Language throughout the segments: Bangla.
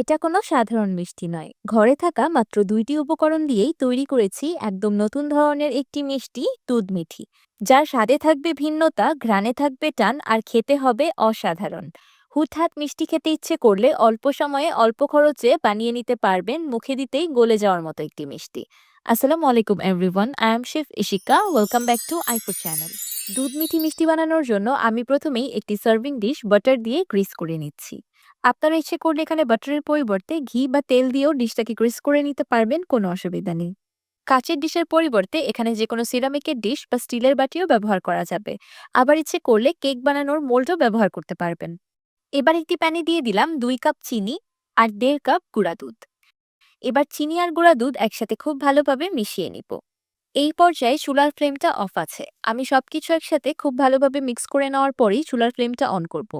এটা কোনো সাধারণ মিষ্টি নয়। ঘরে থাকা মাত্র দুইটি উপকরণ দিয়েই তৈরি করেছি একদম নতুন ধরনের একটি মিষ্টি, দুধ মিঠি। যার স্বাদে থাকবে ভিন্নতা, ঘ্রাণে থাকবে টান আর খেতে হবে অসাধারণ। হুটহাট মিষ্টি খেতে ইচ্ছে করলে অল্প সময়ে অল্প খরচে বানিয়ে নিতে পারবেন মুখে দিতেই গলে যাওয়ার মতো একটি মিষ্টি। আসসালামু আলাইকুম everyone, I am chef Ishika, welcome back to iFood channel. দুধ মিঠি মিষ্টি বানানোর জন্য আমি প্রথমেই একটি সার্ভিং ডিশ বাটার দিয়ে গ্রিস করে নিচ্ছি। আপনারা ইচ্ছে করলে এখানে বাটারের পরিবর্তে ঘি বা তেল দিয়েও ডিশটাকে গ্রিস করে নিতে পারবেন, কোনো অসুবিধা নেই। কাচের ডিশের পরিবর্তে এখানে যে কোনো সিরামিকের ডিশ বা স্টিলের বাটিও ব্যবহার করা যাবে। আবার ইচ্ছে করলে কেক বানানোর মোল্ডও ব্যবহার করতে পারবেন। এবার একটি প্যানে দিয়ে দিলাম দুই কাপ চিনি আর দেড় কাপ গুঁড়া দুধ। এবার চিনি আর গুঁড়া দুধ একসাথে খুব ভালোভাবে মিশিয়ে নিব। এই পর্যায়ে চুলার ফ্লেমটা অফ আছে। আমি সবকিছু একসাথে খুব ভালোভাবে মিক্স করে নেওয়ার পরেই চুলার ফ্লেমটা অন করব।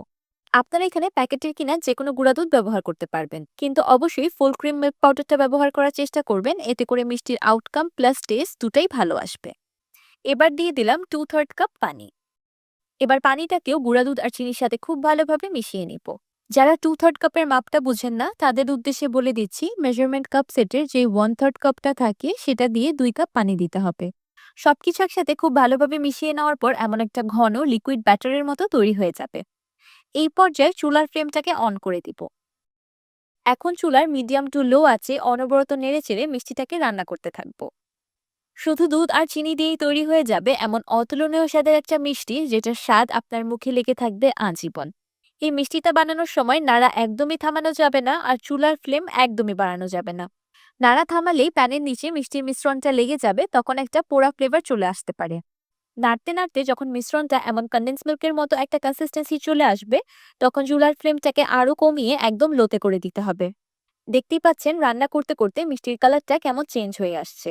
আপনারা এখানে প্যাকেটের কিনা যে কোনো গুঁড়া দুধ ব্যবহার করতে পারবেন। কিন্তু অবশ্যই ফুল ক্রিম মিল্ক পাউডারটা ব্যবহার করার চেষ্টা করবেন। এতে করে মিষ্টির আউটকাম প্লাস টেস্ট দুটাই ভালো আসবে। এবার দিয়ে দিলাম টু থার্ড কাপ পানি। এবার পানিটাকেও গুঁড়া দুধ আর চিনির সাথে খুব ভালোভাবে মিশিয়ে নিব। যারা টু থার্ড কাপের মাপটা বুঝেন না, তাদের উদ্দেশ্যে বলে দিচ্ছি মেজারমেন্ট কাপ সেটের যে ওয়ান থার্ড কাপটা থাকে, সেটা দিয়ে দুই কাপ পানি দিতে হবে। সবকিছু একসাথে খুব ভালোভাবে মিশিয়ে নেওয়ার পর এমন একটা ঘন লিকুইড ব্যাটারের মতো তৈরি হয়ে যাবে। এই পর্যায়ে চুলার ফ্লেমটাকে অন করে দিব। এখন চুলার মিডিয়াম টু লো আছে অনবরত নেড়ে চেড়ে মিষ্টিটাকে রান্না করতে থাকব। শুধু দুধ আর চিনি দিয়েই তৈরি হয়ে যাবে এমন অতুলনীয় স্বাদের একটা মিষ্টি যেটার স্বাদ আপনার মুখে লেগে থাকবে আজীবন। এই মিষ্টিটা বানানোর সময় নাড়া একদমই থামানো যাবে না আর চুলার ফ্লেম একদমই বাড়ানো যাবে না। নাড়া থামালেই প্যানের নিচে মিষ্টির মিশ্রণটা লেগে যাবে, তখন একটা পোড়া ফ্লেভার চলে আসতে পারে। নাড়তে নাড়তে যখন মিশ্রণটা এমন কন্ডেন্স মিল্কের মতো একটা কনসিস্টেন্সি চলে আসবে, তখন চুলার ফ্লেমটাকে আরও কমিয়ে একদম লোতে করে দিতে হবে। দেখতেই পাচ্ছেন রান্না করতে করতে মিষ্টির কালারটা কেমন চেঞ্জ হয়ে আসছে।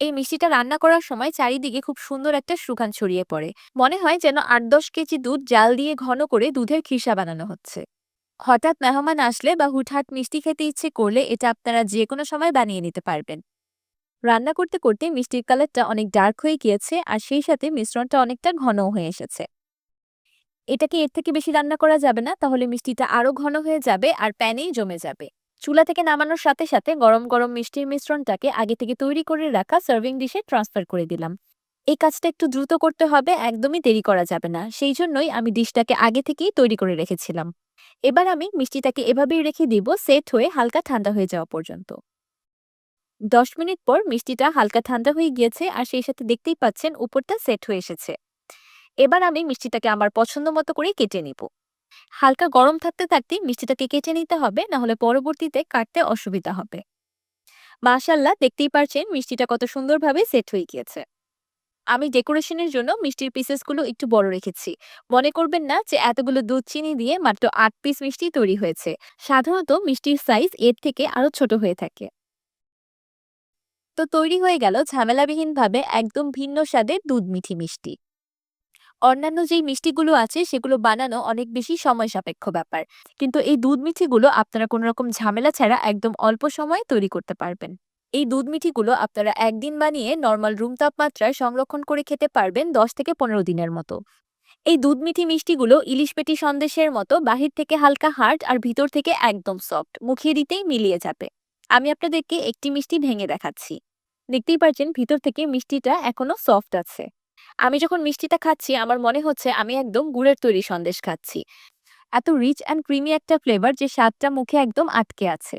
এই মিষ্টিটা রান্না করার সময় চারিদিকে খুব সুন্দর একটা সুখান ছড়িয়ে পড়ে। মনে হয় যেন আট, দশ কেজি দুধ জাল দিয়ে ঘন করে দুধের খিসা বানানো হচ্ছে। হঠাৎ মেহমান আসলে বা হুটহাট মিষ্টি খেতে ইচ্ছে করলে এটা আপনারা যে কোনো সময় বানিয়ে নিতে পারবেন। রান্না করতে করতে মিষ্টির কালারটা অনেক ডার্ক হয়ে গিয়েছে আর সেই সাথে মিশ্রণটা অনেকটা ঘন হয়ে এসেছে। এটাকে এর থেকে বেশি রান্না করা যাবে না, তাহলে মিষ্টিটা আরও ঘন হয়ে যাবে আর প্যানেই জমে যাবে। চুলা থেকে নামানোর সাথে সাথে গরম গরম মিষ্টির মিশ্রণটাকে আগে থেকে তৈরি করে রাখা সার্ভিং ডিশে ট্রান্সফার করে দিলাম। এই কাজটা একটু দ্রুত করতে হবে, একদমই দেরি করা যাবে না। সেই জন্যই আমি ডিশটাকে আগে থেকেই তৈরি করে রেখেছিলাম। এবার আমি মিষ্টিটাকে এভাবেই রেখে দিব সেট হয়ে হালকা ঠান্ডা হয়ে যাওয়া পর্যন্ত। দশ মিনিট পর মিষ্টিটা হালকা ঠান্ডা হয়ে গিয়েছে আর সেই সাথে দেখতেই পাচ্ছেন উপরটা সেট হয়ে এসেছে। এবার আমি মিষ্টিটাকে আমার পছন্দ মতো করে কেটে নিব। হালকা গরম থাকতে থাকতে মিষ্টিটাকে কেটে নিতে হবে না হলে পরবর্তীতে কাটতে অসুবিধা হবে। মাশাল্লাহ, দেখতেই পারছেন মিষ্টিটা কত সুন্দরভাবে সেট হয়ে গিয়েছে। আমি ডেকোরেশনের জন্য মিষ্টির পিসেসগুলো একটু বড় রেখেছি। মনে করবেন না যে এতগুলো দুধ চিনি দিয়ে মাত্র আট পিস মিষ্টি তৈরি হয়েছে। সাধারণত মিষ্টির সাইজ এর থেকে আরও ছোট হয়ে থাকে। তো তৈরি হয়ে গেল ঝামেলাবিহীনভাবে একদম ভিন্ন স্বাদের দুধ মিঠি মিষ্টি। অন্যান্য যেই মিষ্টিগুলো আছে সেগুলো বানানো অনেক বেশি সময় সাপেক্ষ ব্যাপার। কিন্তু এই দুধ মিঠিগুলো আপনারা কোনো রকম ঝামেলা ছাড়া একদম অল্প সময়ে তৈরি করতে পারবেন। এই দুধ মিঠিগুলো আপনারা একদিন বানিয়ে নর্মাল রুম তাপমাত্রায় সংরক্ষণ করে খেতে পারবেন দশ থেকে পনেরো দিনের মতো। এই দুধ মিঠি মিষ্টিগুলো ইলিশ পেটি সন্দেশের মতো বাহির থেকে হালকা হার্ড আর ভিতর থেকে একদম সফট, মুখিয়ে দিতেই মিলিয়ে যাবে। আমি আপনাদেরকে একটি মিষ্টি ভেঙে দেখাচ্ছি। দেখতেই পারছেন ভিতর থেকে মিষ্টিটা এখনও সফট আছে। আমি যখন মিষ্টিটা খাচ্ছি, আমার মনে হচ্ছে আমি একদম গুড়ের তৈরি সন্দেশ খাচ্ছি। এত রিচ অ্যান্ড ক্রিমি একটা ফ্লেভার যে স্বাদটা মুখে একদম আটকে আছে।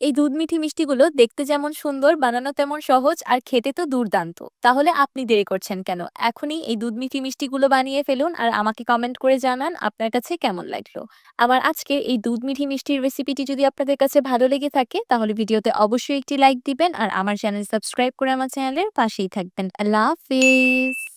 এই দুধ মিঠি মিষ্টিগুলো দেখতে যেমন সুন্দর, বানানো তেমন সহজ আর খেতে তো দুর্দান্ত। তাহলে আপনি দেরি করছেন কেন? এখনই এই দুধ মিঠি মিষ্টিগুলো বানিয়ে ফেলুন আর আমাকে কমেন্ট করে জানান আপনার কাছে কেমন লাগল। আমার আজকে এই দুধ মিঠি মিষ্টির রেসিপিটি যদি আপনাদের কাছে ভালো লেগে থাকে, তাহলে ভিডিওতে অবশ্যই একটি লাইক দিবেন আর আমার চ্যানেল সাবস্ক্রাইব করে আমার চ্যানেলের পাশেই থাকবেন। আল্লাহ হাফিজ!